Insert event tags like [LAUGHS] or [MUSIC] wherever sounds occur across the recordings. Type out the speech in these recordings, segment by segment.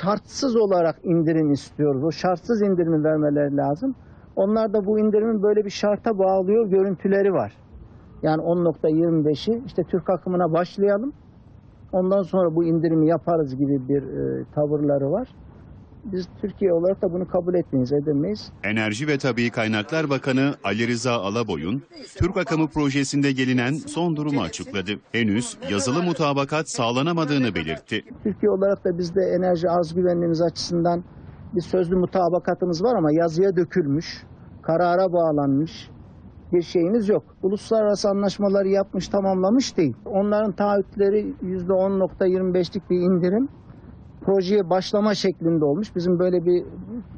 şartsız olarak indirim istiyoruz. O şartsız indirimi vermeleri lazım. Onlar da bu indirimin böyle bir şarta bağlıyor görüntüleri var. Yani 10.25'i işte Türk akımına başlayalım. Ondan sonra bu indirimi yaparız gibi bir e, tavırları var. Biz Türkiye olarak da bunu kabul etmeyiz, edemeyiz. Enerji ve Tabii Kaynaklar Bakanı Ali Rıza Alaboy'un Türk Akımı projesinde gelinen son durumu açıkladı. Henüz yazılı mutabakat sağlanamadığını belirtti. Türkiye olarak da bizde enerji arz güvenliğimiz açısından bir sözlü mutabakatımız var ama yazıya dökülmüş, karara bağlanmış bir şeyimiz yok. Uluslararası anlaşmaları yapmış, tamamlamış değil. Onların taahhütleri %10.25'lik bir indirim projeye başlama şeklinde olmuş. Bizim böyle bir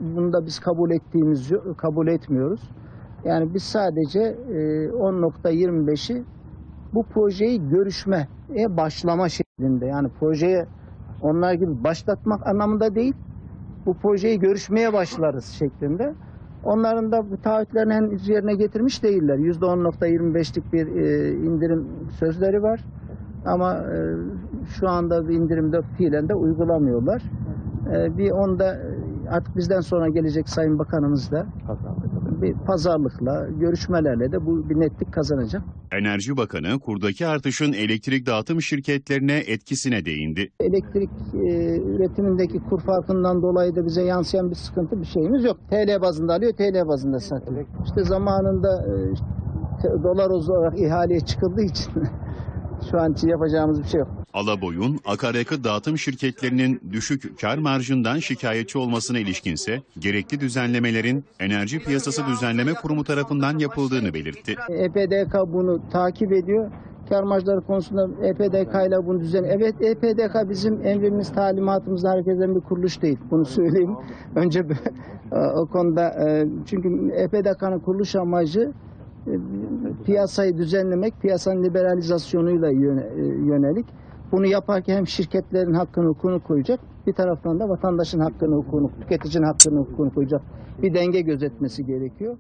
bunu da biz kabul ettiğimiz kabul etmiyoruz. Yani biz sadece e, 10.25'i bu projeyi görüşmeye başlama şeklinde yani projeye onlar gibi başlatmak anlamında değil bu projeyi görüşmeye başlarız şeklinde. Onların da bu taahhütlerini henüz yerine getirmiş değiller. %10.25'lik bir e, indirim sözleri var. Ama e, şu anda bir indirimde fiilen de uygulamıyorlar. E, bir onda e, artık bizden sonra gelecek Sayın Bakanımız da bir pazarlıkla, görüşmelerle de bu bir netlik kazanacak. Enerji Bakanı kurdaki artışın elektrik dağıtım şirketlerine etkisine değindi. elektrik e, üretimindeki kur farkından dolayı da bize yansıyan bir sıkıntı bir şeyimiz yok. TL bazında alıyor, TL bazında satıyor. İşte zamanında e, dolar olarak ihaleye çıkıldığı için [LAUGHS] şu an için yapacağımız bir şey yok. Alaboy'un akaryakıt dağıtım şirketlerinin düşük kar marjından şikayetçi olmasına ilişkinse gerekli düzenlemelerin Enerji Piyasası Düzenleme Kurumu tarafından yapıldığını belirtti. EPDK bunu takip ediyor. Kar marjları konusunda EPDK ile bunu düzen. Evet EPDK bizim emrimiz, talimatımızla hareket eden bir kuruluş değil. Bunu söyleyeyim. Önce [LAUGHS] o konuda e, çünkü EPDK'nın kuruluş amacı piyasayı düzenlemek, piyasanın liberalizasyonuyla e, yönelik. Bunu yaparken hem şirketlerin hakkını hukukunu koyacak, bir taraftan da vatandaşın hakkını hukukunu, tüketicinin hakkını hukukunu koyacak bir denge gözetmesi gerekiyor.